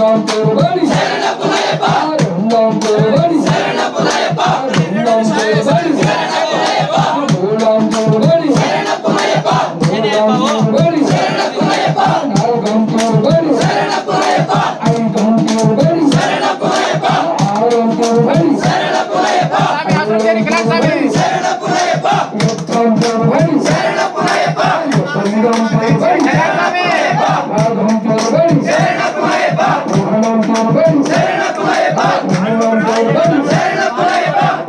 ரெண்டாம் தேவடி ரெண்டாம் தேவடி ரெண்டாம் தேவடி மூணாம் தேவடி மூணாம் தேவடி நான்காம் தேவடி ஐந்தாம் தேவடி ஆறாம் தேவடி Serena Cueva!